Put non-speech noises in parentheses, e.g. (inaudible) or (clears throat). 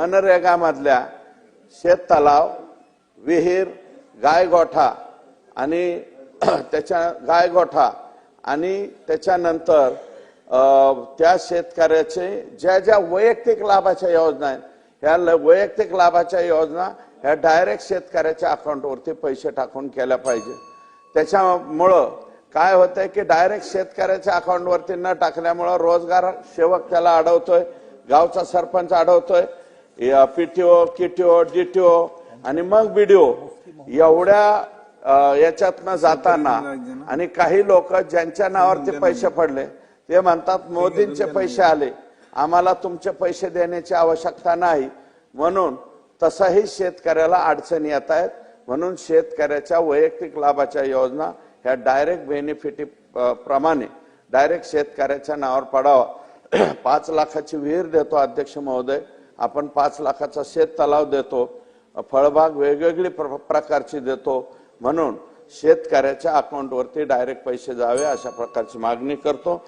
मनरेगामधल्या शेत तलाव विहीर गायगोठा आणि (clears throat) त्याच्या गायगोठा आणि त्याच्यानंतर त्या शेतकऱ्याचे ज्या ज्या वैयक्तिक लाभाच्या योजना आहेत ह्या ल- वैयक्तिक लाभाच्या योजना ह्या डायरेक्ट शेतकऱ्याच्या अकाउंटवरती पैसे टाकून केल्या पाहिजे. त्याच्यामुळं काय होतंय की डायरेक्ट शेतकऱ्याच्या अकाउंटवरती न टाकल्यामुळं रोजगार सेवक त्याला अडवतोय गावचा सरपंच अडवतोय पीटीओ किटीओ डीटीओ आणि मग बीडीओ एवढ्या याच्यातनं जाताना आणि काही लोक ज्यांच्या नावावर ते पैसे पडले ते म्हणतात मोदींचे पैसे आले. आम्हाला तुमचे पैसे देण्याची आवश्यकता नाही. म्हणून तसाही शेतकऱ्याला अडचणी येत आहेत. म्हणून शेतकऱ्याच्या वैयक्तिक लाभाच्या योजना ह्या डायरेक्ट बेनिफिटी प्रमाणे डायरेक्ट शेतकऱ्याच्या नावावर पडावा. पाच लाखाची विहीर देतो अध्यक्ष महोदय. आपण पाच लाखाचा शेत तलाव देतो फळबाग वेगवेगळी प्र- प्रकारची देतो. म्हणून शेतकऱ्याच्या अकाउंटवरती डायरेक्ट पैसे जावे अशा प्रकारची मागणी करतो.